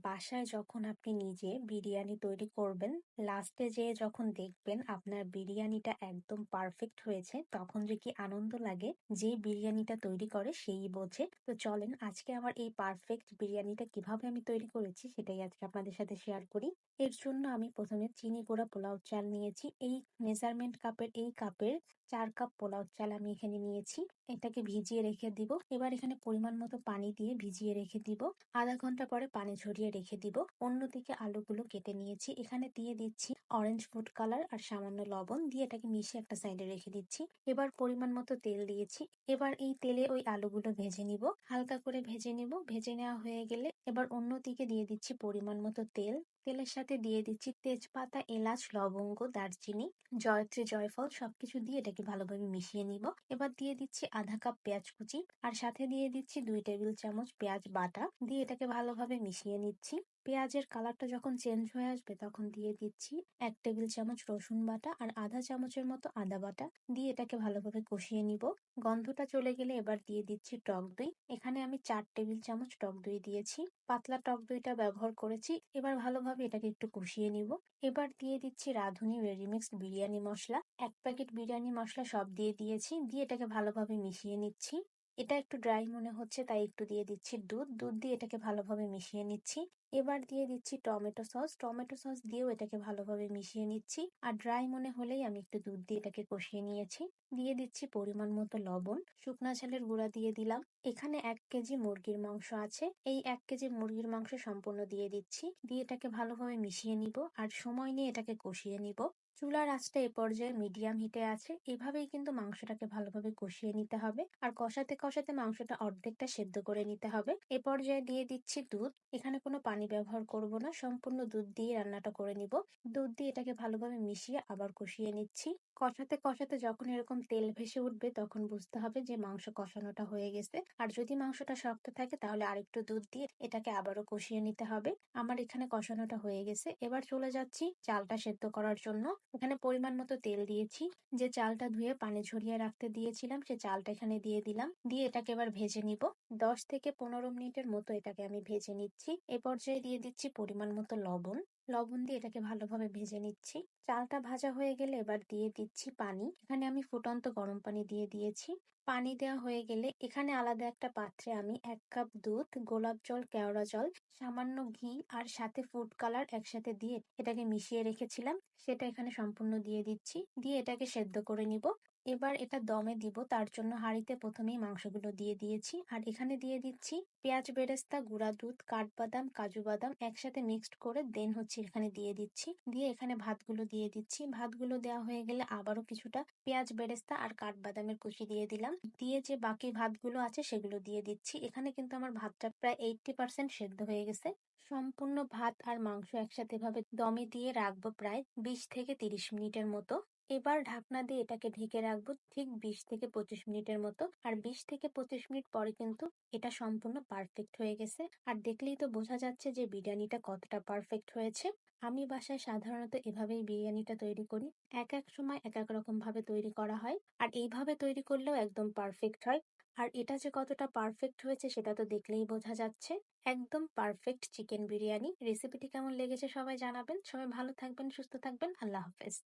বাসায় যখন আপনি নিজে বিরিয়ানি তৈরি করবেন, লাস্টে যেয়ে যখন দেখবেন আপনার বিরিয়ানিটা একদম পারফেক্ট হয়েছে, তখন যে কি আনন্দ লাগে, যে বিরিয়ানিটা তৈরি করে সেই বোঝে। তো চলেন আজকে আমার এই পারফেক্ট বিরিয়ানিটা কীভাবে আমি তৈরি করেছি সেটাই আজকে আপনাদের সাথে শেয়ার করি। এর জন্য আমি প্রথমে চিনি গুঁড়া পোলাও চাল নিয়েছি। এই মেজারমেন্ট কাপের এই কাপের চার কাপ পোলাও চাল আমি এখানে নিয়েছি। এটাকে ভিজিয়ে রেখে দিব। এবার এখানে পরিমাণ মতো পানি দিয়ে ভিজিয়ে রেখে দিব। আধা ঘণ্টা পরে পানি ঝরিয়ে রেখে দিব। অন্যদিকে আলুগুলো কেটে নিয়েছি। এখানে দিয়ে দিচ্ছি অরেঞ্জ ফুড কালার আর সামান্য লবণ দিয়ে এটাকে মিশিয়ে একটা সাইডে রেখে দিচ্ছি। এবার পরিমাণ মতো তেল দিয়েছি। এবার এই তেলে ওই আলুগুলো ভেজে নিব। হালকা করে ভেজে নিব। ভেজে নেওয়া হয়ে গেলে এবার অন্যদিকে দিয়ে দিচ্ছি পরিমাণ মতো তেল। তেলের সাথে দিয়ে দিচ্ছি তেজপাতা, এলাচ, লবঙ্গ, দারচিনি, জয়ত্রী, জয়ফল সবকিছু দিয়ে এটাকে ভালোভাবে মিশিয়ে নিব। এবার দিয়ে দিচ্ছি আধা কাপ পেঁয়াজ কুচি আর সাথে দিয়ে দিচ্ছি দুই টেবিল চামচ পেঁয়াজ বাটা। দিয়ে এটাকে ভালোভাবে মিশিয়ে নিচ্ছি। পেঁয়াজের কালারটা যখন চেঞ্জ হয়ে আসবে, তখন দিয়ে দিচ্ছি এক টেবিল চামচ রসুন বাটা আর আধা চামচের মতো আদা বাটা। দিয়ে এটাকে ভালোভাবে কষিয়ে নিব। গন্ধটা চলে গেলে এবার দিয়ে দিচ্ছি টক দই। এখানে আমি চার টেবিল চামচ টক দই দিয়েছি। পাতলা টক দইটা ব্যবহার করেছি। এবার ভালোভাবে এটাকে একটু কষিয়ে নিব। এবার দিয়ে দিচ্ছি রাঁধুনি রেডিমিক্সড বিরিয়ানি মশলা। এক প্যাকেট বিরিয়ানি মশলা সব দিয়ে দিয়েছি। দিয়ে এটাকে ভালোভাবে মিশিয়ে নিচ্ছি। এটা একটু ড্রাই মনে হচ্ছে, তাই একটু দিয়ে দিচ্ছি দুধ। দুধ দিয়ে এটাকে ভালোভাবে মিশিয়ে নিচ্ছি। এবার দিয়ে দিচ্ছি টমেটো সস। টমেটো সস দিয়েও এটাকে ভালোভাবে মিশিয়ে নিচ্ছি। আর ড্রাই মনে হলেই আমি একটু দুধ দিয়ে এটাকে কষিয়ে নিয়েছি। দিয়ে দিচ্ছি পরিমাণ মতো লবণ। শুকনা ঝালের গুঁড়া দিয়ে দিলাম। এখানে এক কেজি মুরগির মাংস আছে। এই এক কেজি মুরগির মাংস সম্পূর্ণ দিয়ে দিচ্ছি। দিয়ে এটাকে ভালোভাবে মিশিয়ে নিব। আর সময় নিয়ে এটাকে কষিয়ে নিব। চুলার আঁচটা এ পর্যায়ে মিডিয়াম হিটে আছে। এভাবেই কিন্তু মাংসটাকে ভালোভাবে কষিয়ে নিতে হবে আর কষাতে কষাতে মাংসটা অর্ধেকটা সেদ্ধ করে নিতে হবে। এ পর্যায়ে দিয়ে দিচ্ছি দুধ। এখানে কোনো পানি ব্যবহার করব না, সম্পূর্ণ দুধ দিয়ে রান্নাটা করে নিব। দুধ দিয়ে এটাকে ভালোভাবে মিশিয়ে আবার কষিয়ে নিচ্ছি। কষাতে কষাতে যখন এরকম তেল ভেসে উঠবে তখন বুঝতে হবে যে মাংস কষানোটা হয়ে গেছে। আর যদি মাংসটা শক্ত থাকে তাহলে আরেকটু দুধ দিয়ে এটাকে আবারও কষিয়ে নিতে হবে। আমার এখানে কষানোটা হয়ে গেছে। এবার চলে যাচ্ছি চালটা সেদ্ধ করার জন্য। এখানে পরিমাণ মতো তেল দিয়েছি। যে চালটা ধুয়ে পানি ঝরিয়ে রাখতে দিয়েছিলাম, সে চালটা এখানে দিয়ে দিলাম। দিয়ে এটাকে এবার ভেজে নিব। দশ থেকে পনেরো মিনিটের মতো এটাকে আমি ভেজে নিচ্ছি। এ পর্যায়ে দিয়ে দিচ্ছি পরিমাণ মতো লবণ। লবণ দিয়ে এটাকে ভালোভাবে ভেজে নিচ্ছি। চালটা ভাজা হয়ে গেলে এবার দিয়ে দিচ্ছি পানি। এখানে আমি ফুটন্ত গরম পানি দিয়ে দিয়েছি। পানি দেওয়া হয়ে গেলে এখানে আলাদা একটা পাত্রে আমি এক কাপ দুধ, গোলাপ জল, কেওড়া জল, সামান্য ঘি আর সাথে ফুড কালার একসাথে দিয়ে এটাকে মিশিয়ে রেখেছিলাম। সেটা এখানে সম্পূর্ণ দিয়ে দিচ্ছি। দিয়ে এটাকে সেদ্ধ করে নিব। এবার এটা দমে দিব, তার জন্য হাঁড়িতে প্রথমেই মাংসগুলো দিয়ে দিয়েছি। আর এখানে দিয়ে দিচ্ছি পেঁয়াজ, বেরেস্তা, গুঁড়া, দুধ, কাঠবাদাম, কাজু বাদাম একসাথে মিক্সড করে দেন হচ্ছে এখানে দিয়ে দিচ্ছি। দিয়ে এখানে ভাতগুলো দিয়ে দিচ্ছি। ভাতগুলো দেওয়া হয়ে গেলে আবারও কিছুটা পেঁয়াজ, বেরেস্তা আর কাঠবাদামের কুচি দিয়ে দিলাম। দিয়ে যে বাকি ভাতগুলো আছে সেগুলো দিয়ে দিচ্ছি। এখানে কিন্তু আমার ভাতটা প্রায় এইটটি পার্সেন্ট সেদ্ধ হয়ে গেছে। সম্পূর্ণ ভাত আর মাংস একসাথে ভাবে দমে দিয়ে রাখব প্রায় বিশ থেকে তিরিশ মিনিটের মতো। এবার ঢাকনা দিয়ে এটাকে ঢেকে রাখব ঠিক বিশ থেকে পঁচিশ মিনিটের মতো। আর বিশ থেকে পঁচিশ মিনিট পরে কিন্তু এটা সম্পূর্ণ পারফেক্ট হয়ে গেছে। আর দেখলেই তো বোঝা যাচ্ছে যে বিরিয়ানিটা কতটা পারফেক্ট হয়েছে। আমি বাসায় সাধারণত এভাবেই বিরিয়ানিটা তৈরি করি। এক এক সময় এক এক রকম ভাবে তৈরি করা হয়। আর এইভাবে তৈরি করলেও একদম পারফেক্ট হয়। আর এটা যে কতটা পারফেক্ট হয়েছে সেটা তো দেখলেই বোঝা যাচ্ছে। একদম পারফেক্ট চিকেন বিরিয়ানি। রেসিপিটি কেমন লেগেছে সবাই জানাবেন। সবাই ভালো থাকবেন, সুস্থ থাকবেন। আল্লাহ হাফেজ।